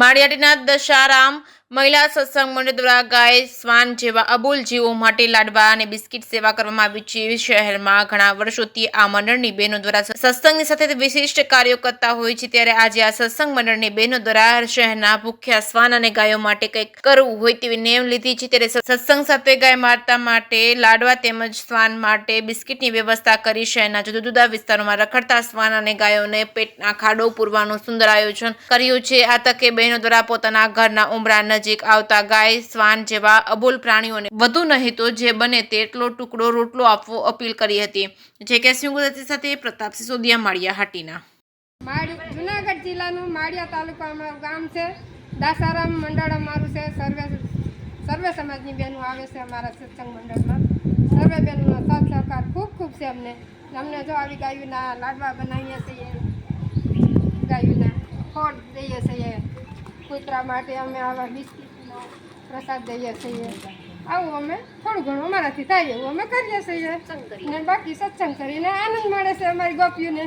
માળિયાટીના દશારામ મહિલા સત્સંગ મંડળ દ્વારા ગાય, શ્વાન જેવા અબોલ જીવો માટે લાડવા અને બિસ્કિટ સેવા કરવામાં આવી છે. શહેરમાં ઘણા વર્ષોથી આ મંડળની બહેનો દ્વારા સત્સંગની સાથે વિશિષ્ટ કાર્યો કરતા હોય છે. ત્યારે આજે આ સત્સંગ મંડળની બહેનો દ્વારા શહેરના ભૂખ્યા, શ્વાન અને ગાયો માટે કંઈક કરવું હોય તેવી નેમ લીધી છે. ત્યારે સત્સંગ સાથે ગાય મારતા માટે લાડવા તેમજ શ્વાન માટે બિસ્કિટની વ્યવસ્થા કરી શહેરના જુદા જુદા વિસ્તારોમાં રખડતા શ્વાન અને ગાયોને પેટના ખાડો પૂરવાનું સુંદર આયોજન કર્યું છે. આ તકે બહેનો દ્વારા પોતાના ઘરના ઉંબરા નજીક આવતા ગાય, શ્વાન જેવા અબોલ પ્રાણીઓને વધુ નહીં તો જે બને તેટલો ટુકડો રોટલો આપવો અપીલ કરી હતી. જે કે સિંહ સાથે પ્રતાપ સિસોદિયા માળિયા હાટીના. જુનાગઢ જિલ્લાનું માળિયા તાલુકામાં ગામ છે. દાસારામ મંડળ અમારું છે. સર્વે સર્વે સમાજની બહેનો આવે છે અમારા સત્સંગ મંડળમાં. સર્વે બહેનોનો સાથ સહકાર ખૂબ ખૂબ છે અમને. અમને જો આવી ગાયોના લાડવા બનાવીએ છીએ, ગાયોના ખોળ દઈએ છીએ. કૂતરા માટે અમે આવા બિસ્કીટનો પ્રસાદ દઈએ છીએ. આવું અમે થોડું ઘણું અમારાથી થાય એવું અમે કરીએ છીએ. ને બાકી સત્સંગ કરીને આનંદ મળે છે અમારી ગોપીઓને.